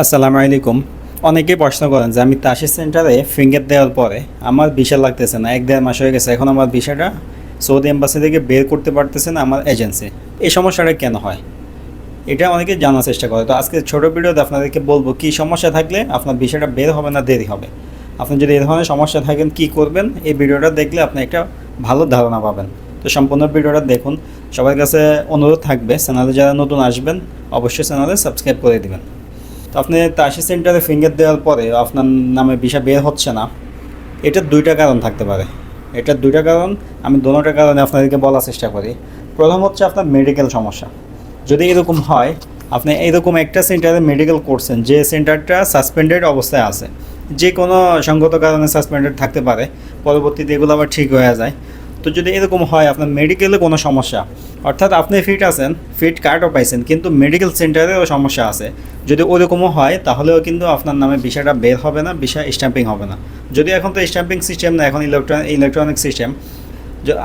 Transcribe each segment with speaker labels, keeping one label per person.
Speaker 1: আসসালামু আলাইকুম। অনেকেই প্রশ্ন করেন যে আমি তাসির সেন্টারে ফিঙ্গার দেওয়ার পরে আমার ভিসা লাগতেছে না, এক দেড় মাস হয়ে গেছে, এখন আমার ভিসাটা সৌদি এম্বাসি থেকে বের করতে পারতেছে না আমার এজেন্সি। এই সমস্যাটা কেন হয়? এটা অনেকে জানার চেষ্টা করে। তো আজকে ছোটো ভিডিওতে আপনাদেরকে বলব, কী সমস্যা থাকলে আপনার ভিসাটা বের হবে না দেরি হবে? আপনি যদি এই ধরনের সমস্যা থাকেন, কী করবেন? এই ভিডিওটা দেখলে আপনি একটা ভালো ধারণা পাবেন। তো সম্পূর্ণ ভিডিওটা দেখুন। সবার কাছে অনুরোধ থাকবে, চ্যানেলে যারা নতুন আসবেন, অবশ্যই চ্যানেলে সাবস্ক্রাইব করে দিবেন। তো আপনি তাসি সেন্টারে ফিঙ্গার দেওয়ার পরে আপনার নামে ভিসা বের হচ্ছে না। এটার দুইটা কারণ থাকতে পারে। এটার দুইটা কারণ, আমি দোনোটা কারণে আপনাদেরকে বলার চেষ্টা করি। প্রথম হচ্ছে আপনার মেডিকেল সমস্যা। যদি এরকম হয়, আপনি এরকম একটা সেন্টারে মেডিকেল করছেন, যে সেন্টারটা সাসপেন্ডেড অবস্থায় আছে যে কোনো সঙ্গত কারণে সাসপেন্ডেড থাকতে পারে, পরবর্তীতে এগুলো আবার ঠিক হয়ে যায়। তো যদি এরকম হয়, আপনার মেডিকেলে কোনো সমস্যা। অর্থাৎ আপনি ফিট আছেন ফিট কার্ডও পাইছেন, কিন্তু মেডিকেল সেন্টারেও সমস্যা আছে। যদি ওরকমও হয়, তাহলেও কিন্তু আপনার নামে বিষয়টা বের হবে না, বিষয় স্ট্যাম্পিং হবে না। যদি এখন তো স্ট্যাম্পিং সিস্টেম না, এখন ইলেকট্রনিক ইলেকট্রনিক সিস্টেম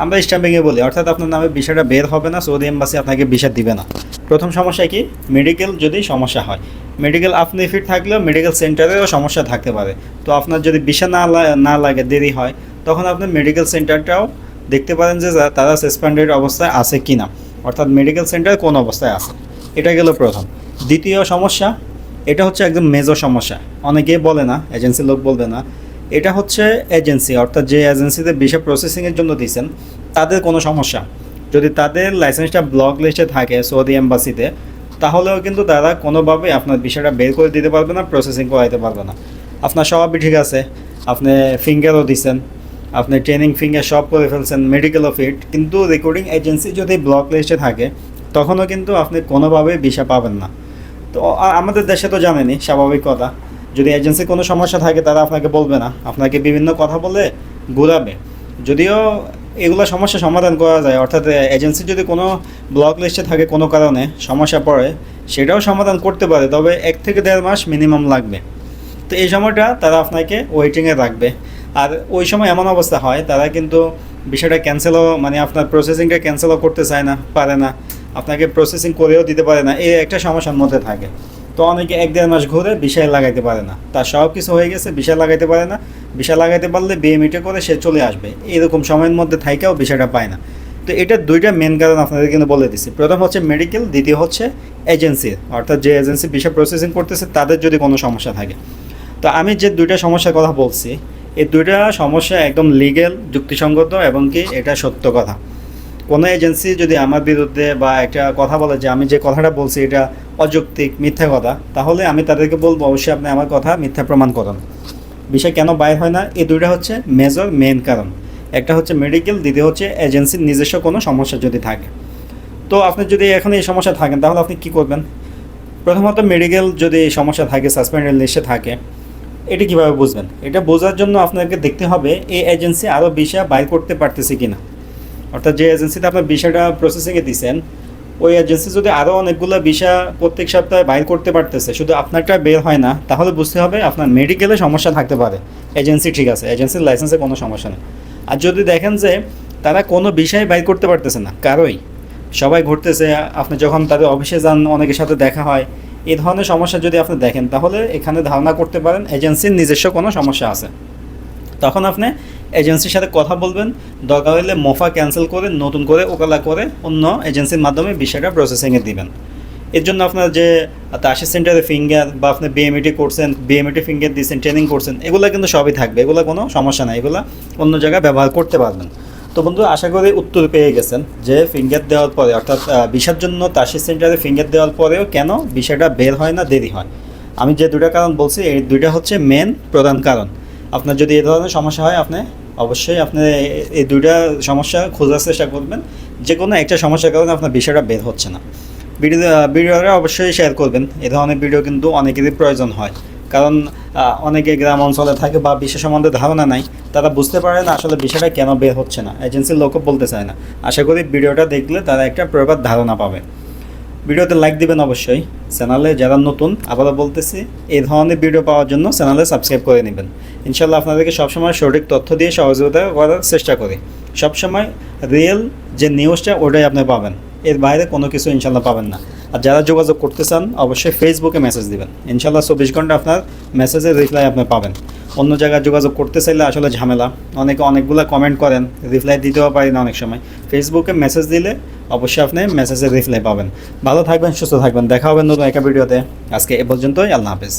Speaker 1: আমরা স্ট্যাম্পিংয়ে বলি, অর্থাৎ আপনার নামে বিষয়টা বের হবে না, সৌদি এম্বাসি আপনাকে বিষয় দিবে না। প্রথম সমস্যা কি? মেডিকেল যদি সমস্যা হয়। মেডিকেল আপনি ফিট থাকলেও মেডিকেল সেন্টারেও সমস্যা থাকতে পারে। তো আপনার যদি বিষা না না লাগে, দেরি হয়, তখন আপনি মেডিকেল সেন্টারটাও দেখতে পারেন যে তারা সাসপেন্ডেড অবস্থায় আছে কি না অর্থাৎ মেডিকেল সেন্টার কোন অবস্থায় আছে। এটা গেল প্রথম। দ্বিতীয় সমস্যা, এটা হচ্ছে একদম মেজর সমস্যা। অনেকে বলে না এজেন্সির লোক বলবে না। এটা হচ্ছে এজেন্সি অর্থাৎ যে এজেন্সিতে ভিসা প্রসেসিংয়ের জন্য দিয়েছেন, তাদের কোনো সমস্যা। যদি তাদের লাইসেন্সটা ব্লক লিস্টে থাকে সৌদি এম্বাসিতে তাহলেও কিন্তু তারা কোনোভাবে আপনার বিষয়টা বের করে দিতে পারবে না প্রসেসিং করাইতে পারবে না। আপনার সবই ঠিক আছে, আপনি ফিঙ্গারও দিছেন আপনি ট্রেনিং ফিঙ্গার সব করে ফেলছেন মেডিকেলও ফিট কিন্তু রেকর্ডিং এজেন্সি যদি ব্লক লিস্টে থাকে, তখনও কিন্তু আপনি কোনোভাবে ভিসা পাবেন না। তো আমাদের দেশে তো জানেনি স্বাভাবিক কথা। যদি এজেন্সি কোনো সমস্যা থাকে, তারা আপনাকে বলবে না। আপনাকে বিভিন্ন কথা বলে ঘুরাবে। যদিও এগুলো সমস্যা সমাধান করা যায়, অর্থাৎ এজেন্সি যদি কোনো ব্লক লিস্টে থাকে কোনো কারণে সমস্যা পড়ে, সেটাও সমাধান করতে পারে, তবে এক থেকে দেড় মাস মিনিমাম লাগবে। তো এই সময়টা তারা আপনাকে ওয়েটিংয়ে রাখবে। আর ওই সময় এমন অবস্থা হয়, তারা কিন্তু বিষয়টা ক্যান্সেলও মানে আপনার প্রসেসিংটা ক্যান্সেলও করতে চায় না, পারে না। আপনাকে প্রসেসিং করেও দিতে পারে না, এই একটা সমস্যার মধ্যে থাকে। তো অনেকে এক দেড় মাস ঘুরে বিষয় লাগাইতে পারে না। তার সব কিছু হয়ে গেছে, বিষয় লাগাইতে পারে না। বিষয় লাগাইতে পারলে বিএমইটে করে সে চলে আসবে। এরকম সময়ের মধ্যে থাইকেও বিষয়টা পায় না। তো এটা দুইটা মেন কারণ আপনাদের কিন্তু বলে দিচ্ছি প্রথম হচ্ছে মেডিকেল দ্বিতীয় হচ্ছে এজেন্সির অর্থাৎ যে এজেন্সি বিষয় প্রসেসিং করতেছে, তাদের যদি কোনো সমস্যা থাকে। তো আমি যে দুইটা সমস্যার কথা বলছি এই দুইটা সমস্যা একদম লিগেল যুক্তিসঙ্গত এবং কি এটা সত্য কথা। কোনো এজেন্সি যদি আমার বিরুদ্ধে বা একটা কথা বলে যে আমি যে কথাটা বলছি এটা অযৌক্তিক, মিথ্যা কথা, তাহলে আমি তাদেরকে বলব অবশ্যই আপনি আমার কথা মিথ্যা প্রমাণ করুন। বিষয় কেন বাইর হয় না? এই দুইটা হচ্ছে মেজর মেন কারণ। একটা হচ্ছে মেডিকেল দ্বিতীয় হচ্ছে এজেন্সির নিজস্ব কোনো সমস্যা যদি থাকে। তো আপনি যদি এখন এই সমস্যা থাকেন, তাহলে আপনি কি করবেন? প্রথমত মেডিকেল যদি সমস্যা থাকে সাসপেন্ডেড লিস্টে থাকে এটা কীভাবে বুঝবেন? এটা বোঝার জন্য আপনাকে দেখতে হবে এই এজেন্সি আরও বিষয় বাইর করতে পারতেছে কিনা। অর্থাৎ যে এজেন্সিতে আপনার বিষয়টা প্রসেসিংয়ে দিচ্ছেন ওই এজেন্সি যদি আরও অনেকগুলো বিষয় প্রত্যেক সপ্তাহে বাইর করতে পারতেছে, শুধু আপনারটা বের হয় না, তাহলে বুঝতে হবে আপনার মেডিকেলে সমস্যা থাকতে পারে। এজেন্সি ঠিক আছে এজেন্সির লাইসেন্সে কোনো সমস্যা নেই। আর যদি দেখেন যে তারা কোনো বিষয় বাইর করতে পারতেছে না, কারোই। সবাই ঘুরতেছে, আপনি যখন তাদের অফিসে যান, অনেকের সাথে দেখা হয় এই ধরনের সমস্যা যদি আপনি দেখেন, তাহলে এখানে ধারণা করতে পারেন এজেন্সির নিজস্ব কোনো সমস্যা আছে। তখন আপনি এজেন্সির সাথে কথা বলবেন, দরকার হলে মোফা ক্যান্সেল করে, নতুন করে ওকালা করে অন্য এজেন্সির মাধ্যমে বিষয়টা প্রসেসিংয়ে দিবেন। এর জন্য আপনার যে তাসি সেন্টারে ফিঙ্গার বা আপনি বিএমইটি করছেন বিএমইটি ফিঙ্গার দিয়েছেন ট্রেনিং করছেন, এগুলো কিন্তু সবই থাকবে, এগুলো কোনো সমস্যা নাই, এগুলো অন্য জায়গায় ব্যবহার করতে পারবেন। তো বন্ধু, আশা করি উত্তর পেয়ে গেছেন যে ফিঙ্গার দেওয়ার পরে, অর্থাৎ ভিসার জন্য তাসি সেন্টারে ফিঙ্গার দেওয়ার পরেও কেন বিষয়টা বের হয় না, দেরি হয়? আমি যে দুটা কারণ বলছি, এই দুইটা হচ্ছে মেন প্রধান কারণ। আপনার যদি এ ধরনের সমস্যা হয়, আপনি অবশ্যই আপনি এই দুইটা সমস্যা খোঁজার চেষ্টা করবেন। যে কোনো একটা সমস্যার কারণে আপনার বিষয়টা বের হচ্ছে না। ভিডিও ভিডিওটা অবশ্যই শেয়ার করবেন। এ ধরনের ভিডিও কিন্তু অনেকেরই প্রয়োজন হয়। কারণ অনেকে গ্রাম অঞ্চলে থাকে বা বিষয় সম্বন্ধে ধারণা নাই, তারা বুঝতে পারে না আসলে বিষয়টা কেন বের হচ্ছে না। এজেন্সির লোকও বলতে চায় না। আশা করি ভিডিওটা দেখলে তারা একটা প্রপার ধারণা পাবে। ভিডিওতে লাইক দিবেন অবশ্যই। চ্যানেলে যারা নতুন, আবারও বলতেছি, এই ধরনের ভিডিও পাওয়ার জন্য চ্যানেলে সাবস্ক্রাইব করে নেবেন। ইনশাল্লাহ আপনাদেরকে সবসময় সঠিক তথ্য দিয়ে সহযোগিতা করার চেষ্টা করি। সবসময় রিয়েল যে নিউজটা, ওটাই আপনি পাবেন। এর বাইরে কোনো কিছু ইনশাল্লাহ পাবেন না। আর যারা যোগাযোগ করতে চান, অবশ্যই ফেসবুকে মেসেজ দিবেন। ইনশাল্লাহ চব্বিশ ঘণ্টা আপনার মেসেজের রিপ্লাই আপনি পাবেন। অন্য জায়গায় যোগাযোগ করতে চাইলে আসলে ঝামেলা। অনেকে অনেকগুলো কমেন্ট করেন রিপ্লাই দিতেও পারি না অনেক সময়। ফেসবুকে মেসেজ দিলে অবশ্যই আপনি মেসেজের রিপ্লাই পাবেন। ভালো থাকবেন, সুস্থ থাকবেন। দেখা হবে নতুন একটা ভিডিওতে আজকে এ পর্যন্তই, আল্লাহ হাফেজ।